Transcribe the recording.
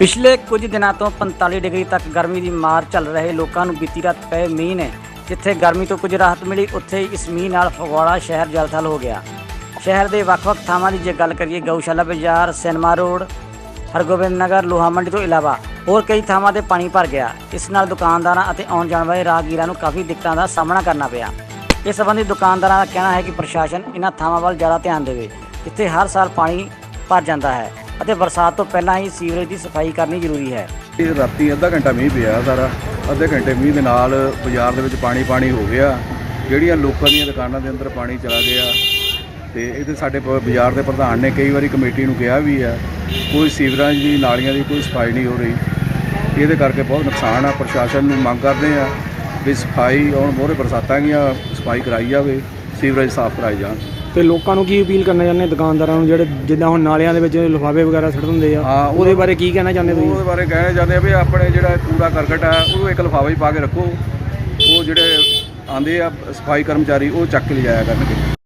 ਪਿਛਲੇ ਕੁਝ ਦਿਨਾਂ ਤੋਂ 45 ਡਿਗਰੀ ਤੱਕ ਗਰਮੀ ਦੀ ਮਾਰ ਚੱਲ ਰਹੇ ਲੋਕਾਂ ਨੂੰ ਬੀਤੀ ਰਾਤ ਪਏ ਮੀਂਹ ਨੇ, ਜਿੱਥੇ ਗਰਮੀ ਤੋਂ ਕੁਝ ਰਾਹਤ ਮਿਲੀ, ਉੱਥੇ ਹੀ ਇਸ ਮੀਂਹ ਨਾਲ ਫਗਵਾੜਾ ਸ਼ਹਿਰ ਜਲਥਲ ਹੋ ਗਿਆ। ਸ਼ਹਿਰ ਦੇ ਵੱਖ-ਵੱਖ ਥਾਵਾਂ ਦੀ ਜੇ ਗੱਲ ਕਰੀਏ, ਗਊਸ਼ਾਲਾ ਬਾਜ਼ਾਰ, ਸਿਨੇਮਾ ਰੋਡ, ਹਰਗੋਬਿੰਦ ਨਗਰ, ਲੋਹਾ ਮੰਡੀ ਤੋਂ ਇਲਾਵਾ ਹੋਰ ਕਈ ਥਾਵਾਂ ਤੇ ਪਾਣੀ ਭਰ ਗਿਆ। ਇਸ ਨਾਲ ਦੁਕਾਨਦਾਰਾਂ ਅਤੇ ਆਉਣ ਜਾਣ ਵਾਲੇ ਰਾਹਗੀਰਾਂ ਨੂੰ ਕਾਫੀ ਦਿੱਕਤਾਂ ਦਾ ਸਾਹਮਣਾ ਕਰਨਾ ਪਿਆ। ਇਸ ਸੰਬੰਧੀ ਦੁਕਾਨਦਾਰਾਂ ਦਾ ਕਹਿਣਾ ਹੈ ਕਿ ਪ੍ਰਸ਼ਾਸਨ ਇਹਨਾਂ ਥਾਵਾਂ ਵੱਲ ਜ਼ਿਆਦਾ ਧਿਆਨ ਦੇਵੇ, ਜਿੱਥੇ ਹਰ ਸਾਲ ਪਾਣੀ ਭਰ ਜਾਂਦਾ ਹੈ। ਅਤੇ ਬਰਸਾਤ ਤੋਂ ਪਹਿਲਾਂ ਹੀ ਸੀਵਰੇਜ ਦੀ ਸਫ਼ਾਈ ਕਰਨੀ ਜ਼ਰੂਰੀ ਹੈ। ਇਹ ਰਾਤੀ ਅੱਧਾ ਘੰਟਾ ਮੀਂਹ ਪਿਆ ਸਾਰਾ। ਅੱਧੇ ਘੰਟੇ ਮੀਂਹ ਦੇ ਨਾਲ ਬਾਜ਼ਾਰ ਦੇ ਵਿੱਚ ਪਾਣੀ ਪਾਣੀ ਹੋ ਗਿਆ। ਜਿਹੜੀਆਂ ਲੋਕਾਂ ਦੀਆਂ ਦੁਕਾਨਾਂ ਦੇ ਅੰਦਰ ਪਾਣੀ ਚਲਾ ਗਿਆ। ਤੇ ਇਹਦੇ ਸਾਡੇ ਪ- ਬਾਜ਼ਾਰ ਦੇ ਪ੍ਰਧਾਨ ਨੇ ਕਈ ਵਾਰੀ ਕਮੇਟੀ ਨੂੰ ਕਿਹਾ ਵੀ ਆ ਕੋਈ ਸੀਵਰੇਜ ਦੀ ਨਾਲੀਆਂ ਦੀ ਕੋਈ ਸਫ਼ਾਈ ਨਹੀਂ ਹੋ ਰਹੀ। ਇਹਦੇ ਕਰਕੇ ਬਹੁਤ ਨੁਕਸਾਨ ਆ। ਪ੍ਰਸ਼ਾਸਨ ਨੂੰ ਮੰਗ ਕਰਦੇ ਆ ਵੀ ਸਫ਼ਾਈ, ਹੁਣ ਮੋਹਰੇ ਬਰਸਾਤਾਂ ਗੀਆਂ ਸਫ਼ਾਈ ਕਰਾਈ ਜਾਵੇ, ਸੀਵਰੇਜ ਸਾਫ਼ ਕਰਾਏ ਜਾਣ। ਤੇ ਲੋਕਾਂ ਨੂੰ ਕੀ ਅਪੀਲ ਕਰਨਾ ਚਾਹੁੰਦੇ ਦੁਕਾਨਦਾਰਾਂ ਨੂੰ ਜਿਹੜੇ ਜਿੱਦਾਂ ਹੁਣ ਨਾਲਿਆਂ ਦੇ ਵਿੱਚ ਲਿਫਾਫੇ ਵਗੈਰਾ ਸੁੱਟ ਦਿੰਦੇ ਆ? ਹਾਂ, ਉਹ- ਉਹਦੇ ਬਾਰੇ ਕੀ ਕਹਿਣਾ ਚਾਹੁੰਦੇ ਤੁਸੀਂ? ਉਹਦੇ ਬਾਰੇ ਕਹਿਣਾ ਚਾਹੁੰਦੇ ਆ ਵੀ ਆਪਣੇ ਜਿਹੜਾ ਕੂੜਾ ਕਰਕਟ ਆ ਉਹਨੂੰ ਇੱਕ ਲਿਫਾਫੇ 'ਚ ਪਾ ਕੇ ਰੱਖੋ। ਉਹ ਜਿਹੜੇ ਆਂਦੇ ਆ ਸਫ਼ਾਈ ਕਰਮਚਾਰੀ ਉਹ ਚੱਕ ਕੇ ਲਿਜਾਇਆ ਕਰਨਗੇ।